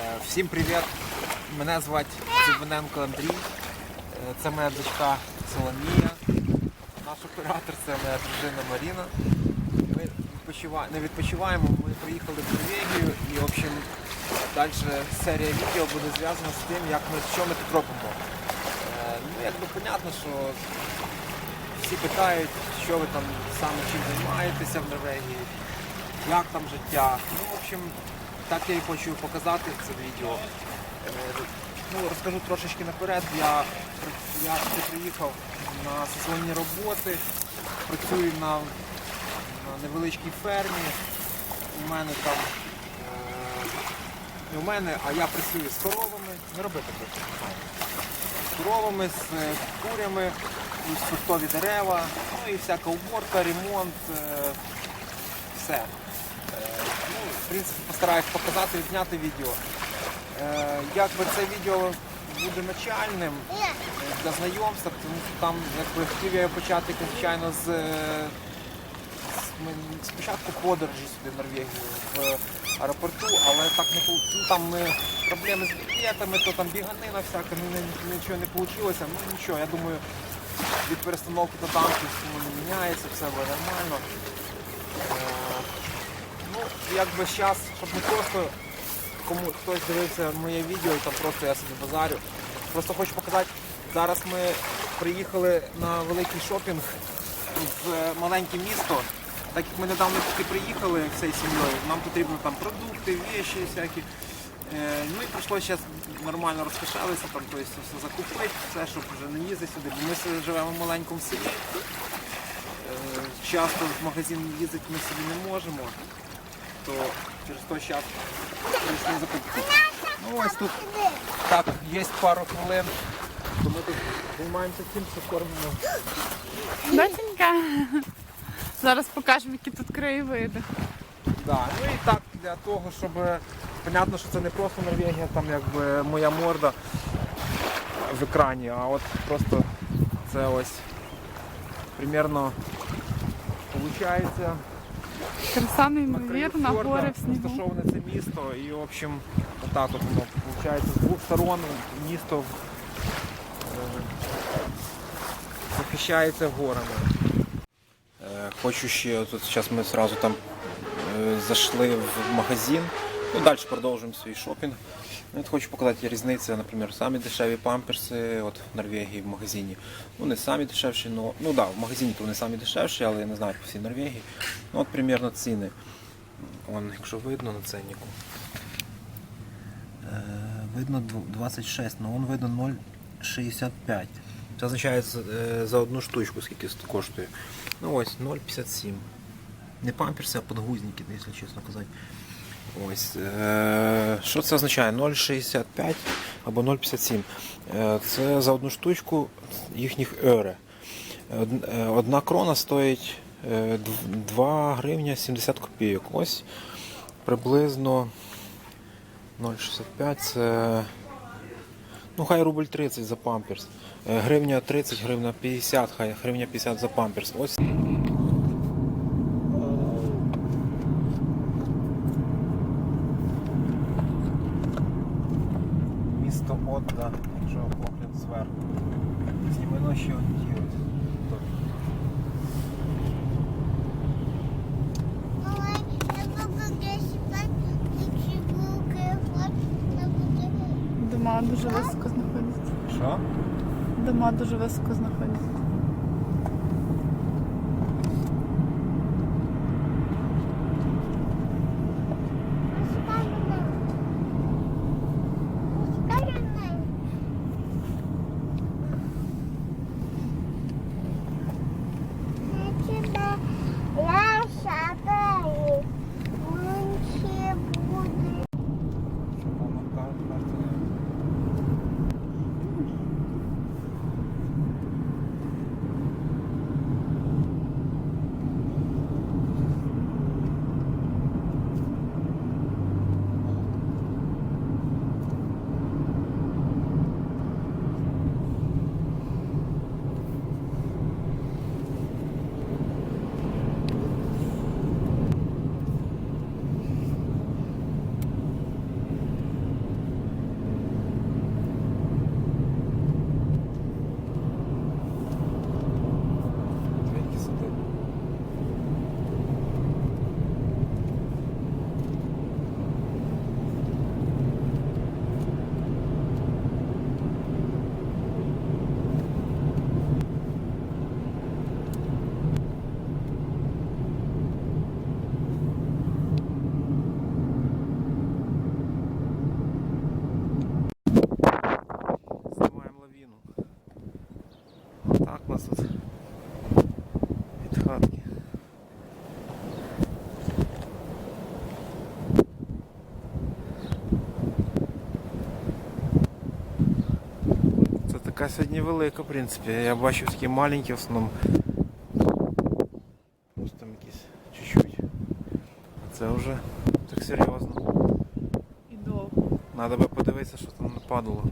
Е, Всім привіт! Мене звати Зубиненко Андрій. Е, Це моя дочка Соломія. Наш оператор це моя дружина Маріна. Ми відпочива- не відпочиваємо, ми приїхали в Норвегію і в общем, далі серія відео буде зв'язана з тим, як ми, що ми тут робимо. Е, Ну, якби понятно, що всі питають, що ви там саме чим займаєтеся в Норвегії, як там життя. Ну, в общем, так я і хочу показати це відео. Е, Ну, розкажу трошечки наперед. Я, я приїхав на сезонні роботи, працюю на, на невеличкій фермі. У мене там е, не у мене, а я працюю з коровами. Не роби таке. З коровами, з е, курями, фруктові дерева, ну і всяка уборка, ремонт, все. Ну, в принципі, постараюсь показати, і зняти відео. Е, Якби це відео буде начальним е, для знайомства, тому що там якби хотів я почати, звичайно, з, е, з спочатку подорожі сюди в Норвегію в аеропорту, але так не ну, там ми проблеми з білетами, то там біганина всяка, ну, нічого не вийшло. Ну нічого, я думаю, від перестановки до танків ну, не міняється, все буде нормально. Якби зараз, щоб не просто кому хтось дивився моє відео там просто я собі базарю. Просто хочу показати, зараз ми приїхали на великий шопінг в маленьке місто. Так як ми недавно тільки приїхали всією сім'єю, нам потрібно там продукти, віші всякі. Е, Ну і прийшло зараз нормально розкошелися, там, тобто все закупити, все, щоб вже не їздити сюди. Бо ми живемо в маленькому селі. Е, Часто в магазин їздити ми собі не можемо, то через той час прийшли закупити. Ну ось тут так, є пару хвилин. То ми тут займаємося тим, що кормимо. Доченька. Зараз покажемо, які тут краєвиди. Да. Ну і так для того, щоб понятно, що це не просто Норвегія, там якби моя морда в екрані, а от просто це ось примерно виходить. Краса неймовірна, гори в снігу. розташоване це місто і в общем отак от воно виходить з двох сторон місто е, захищається горами. Е, Хочу ще тут зараз ми одразу там е, зайшли в магазин. Ну, далі продовжуємо свій шопінг. Ну, От хочу показати різницю, наприклад, самі дешеві памперси от в Норвегії в магазині. Ну, не самі дешевші, но, ну да, в магазині то вони самі дешевші, але я не знаю по всій Норвегії. Ну, от примерно ціни. Вон, якщо видно на ценнику. Е, видно 26, але він видно 0,65. Це означає за, е, одну штучку, скільки коштує. Ну ось 0,57. Не памперси, а подгузники, якщо чесно казати. Ось. Е, що це означає? 0,65 або 0,57. Е, це за одну штучку їхніх ере. Е, Одна крона стоїть е, 2 гривня 70 копійок. Ось приблизно 0,65 це. Ну, хай рубль 30 за памперс. Гривня 30, гривня 50, хай гривня 50 за памперс. Ось. Місто Одда, якщо погляд зверху. Знімено ще одні. ось. Тут. Але я буду десь інші булки, от не буде. Дома дуже високо знаходяться. Що? Дома дуже високо знаходяться. Пускай мене. Пускай мене. Я тебе лашатаю. Менше буде. Щоб воно кар- карти не- Ріка сьогодні велика, в принципі. Я бачу такі маленькі в основному. Ось там якісь чуть-чуть. Це вже так серйозно. І довго. Надо би подивитися, що там нападало.